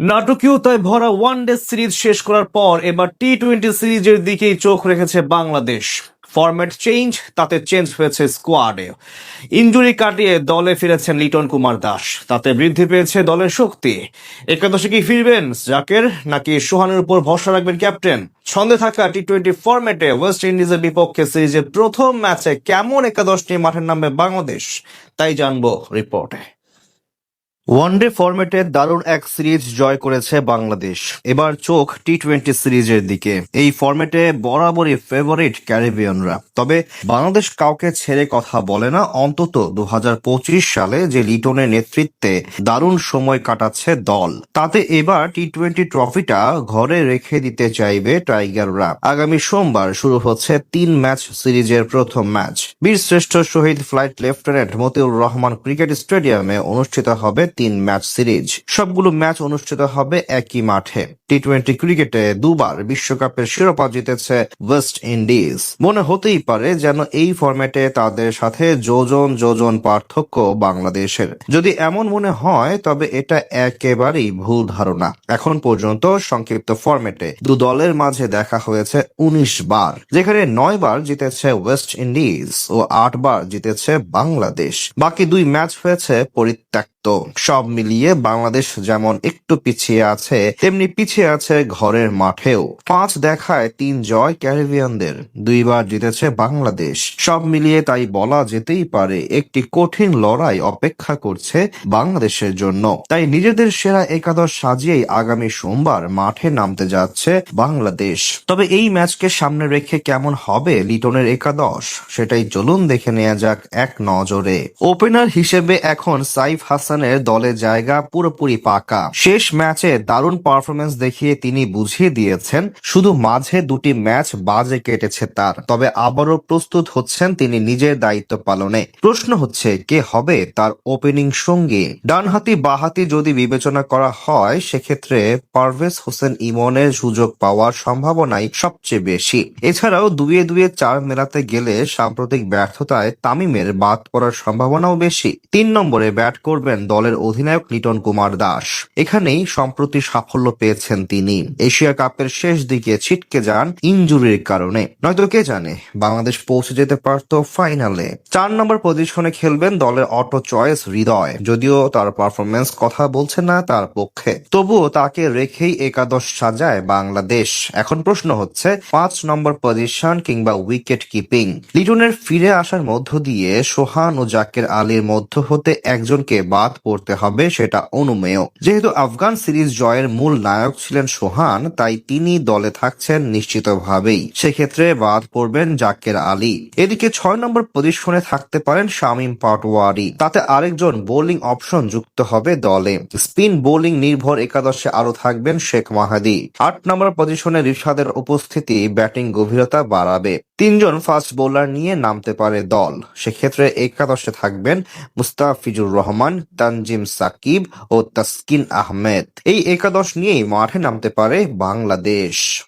নাটকীয়তায় ভরা one day series শেষ করার পর এবার টি টোয়েন্টি সিরিজের দিকেই চোখ রেখেছে বাংলাদেশ। ফরম্যাট চেঞ্জ তাতে চেঞ্জ হয়েছে স্কোয়াডে ইঞ্জুরি কাটিয়ে দলে ফিরেছেন লিটন কুমার দাস। তাতে বৃদ্ধি পেয়েছে দলের শক্তি। একাদশে কি ফিরবেন জাকের, নাকি সোহানের উপর ভরসা রাখবেন ক্যাপ্টেন? ছন্দে থাকা টি টোয়েন্টি ফরম্যাটে ওয়েস্ট ইন্ডিজের বিপক্ষে সিরিজের প্রথম ম্যাচে কেমন একাদশ নিয়ে মাঠের নামবে বাংলাদেশ? তাই জানব রিপোর্টে ওয়ানডে ফরম্যাটে দারুণ এক সিরিজ জয় করেছে বাংলাদেশ। এবার চোখ টি টোয়েন্টি সিরিজের দিকে। এই ফরম্যাটে বরাবরই ফেভারিট ক্যারিবিয়ানরা তবে বাংলাদেশ কাউকে ছেড়ে কথা বলে না, অন্তত দু হাজার পঁচিশ সালে যে লিটনের নেতৃত্বে দারুণ সময় কাটাচ্ছে দল। তাতে এবার টি টোয়েন্টি ট্রফিটা ঘরে রেখে দিতে চাইবে টাইগাররা আগামী সোমবার শুরু হচ্ছে তিন ম্যাচ সিরিজের প্রথম match Bir Shreshtha Shaheed flight lieutenant Motiur Rahman cricket স্টেডিয়ামে অনুষ্ঠিত হবে তিন ম্যাচ সিরিজ। সবগুলো ম্যাচ অনুষ্ঠিত হবে একই মাঠে। টি টোয়েন্টি ক্রিকেটে দুবার বিশ্বকাপের শিরোপা জিতেছে ওয়েস্ট ইন্ডিজ মনে হতেই পারে যেন এই ফরম্যাটে তাদের সাথে যোজন যোজন পার্থক্য বাংলাদেশের। যদি এমন মনে হয়, তবে এটা একেবারেই ভুল ধারণা। এখন পর্যন্ত সংক্ষিপ্ত ফরম্যাটে দু দলের মাঝে দেখা হয়েছে উনিশ বার, যেখানে নয় বার জিতেছে ওয়েস্ট ইন্ডিজ ও আট বার জিতেছে বাংলাদেশ। বাকি দুই ম্যাচ হয়েছে পরিত্যক্ত। সব মিলিয়ে বাংলাদেশ যেমন একটু পিছিয়ে আছে, তেমনি পিছিয়ে আছে ঘরের মাঠেও। পাঁচ দেখায় তিন জয় ক্যারিবিয়ানদের, দুইবার জিতেছে বাংলাদেশ। সব মিলিয়ে তাই বলা যেতেই পারে, একটি কঠিন লড়াই অপেক্ষা করছে বাংলাদেশের জন্য। তাই নিজেদের সেরা একাদশ সাজিয়েই আগামী সোমবার মাঠে নামতে যাচ্ছে বাংলাদেশ। তবে এই ম্যাচকে সামনে রেখে কেমন হবে লিটনের একাদশ? সেটাই চলুন দেখে নেওয়া যাক এক নজরে। ওপেনার হিসেবে এখন সাইফ হাসানের দলে জায়গা পুরোপুরি পাকা। শেষ ম্যাচে দারুণ পারফরমেন্স দেখিয়ে তিনি বুঝিয়ে দিয়েছেন, শুধু মাঝে দুটি ম্যাচ বাজে কেটেছে তার। তবে আবারও প্রস্তুত হচ্ছেন তিনি নিজের দায়িত্ব পালনে। প্রশ্ন হচ্ছে, কে হবে তার ওপেনিং সঙ্গী? ডানহাতি বাহাতি যদি বিবেচনা করা হয়, সেক্ষেত্রে পারভেজ হোসেন ইমনের সুযোগ পাওয়ার সম্ভাবনাই সবচেয়ে বেশি। এছাড়াও দুয়ে দুয়ে চার মেলাতে গেলে সাম্প্রতিক ব্যর্থতায় তামিমের বাদ পড়ার সম্ভাবনাও বেশি। তিন নম্বরে ব্যাট করবেন দলের অধিনায়ক লিটন কুমার দাস। এখানেই সম্প্রতি সাফল্য পেয়েছেন তিনি। এশিয়া কাপের শেষ দিকে ছিটকে যান ইনজুরির কারণে। নয়তো কে জানে, বাংলাদেশ পৌঁছে যেতে পারত ফাইনালে। চার নম্বর পজিশনে খেলবেন দলের অটো চয়েস হৃদয়। যদিও তার পারফরমেন্স কথা বলছে না তার পক্ষে। তবুও তাকে রেখেই একাদশ সাজায় বাংলাদেশ। এখন প্রশ্ন হচ্ছে, পাঁচ নম্বর পজিশন কিংবা উইকেট কিপিং। লিটনের ফিরে আসার মধ্য দিয়ে সোহান ও জাকের আলীর মধ্য হতে একজনকে বাদ পড়তে হবে সেটা অনুমেয়। যেহেতু আফগান সিরিজ জয়ের মূল নায়ক ছিলেন সোহান, তাই তিনি দলে থাকছেন নিশ্চিতভাবেই। সেক্ষেত্রে বাদ পড়বেন জাকের আলী। এদিকে ছয় নম্বর পজিশনে থাকতে পারেন শামীম পাটোয়ারি। তাতে আরেকজন বোলিং অপশন যুক্ত হবে দলে। স্পিন বোলিং নির্ভর একাদশে আরও থাকবেন শেখ মাহাদি। আট নম্বর পজিশনে রিশাদের উপস্থিতি ব্যাটিং গভীরতা বাড়াবে। তিনজন ফাস্ট বোলার নিয়ে নামতে পারে দল। সেক্ষেত্রে একাদশে থাকবেন মুস্তাফিজুর রহমান, তানজিম সাকিব ও তাসকিন আহমেদ। এই একাদশ নিয়েই মাঠে নামতে পারে বাংলাদেশ।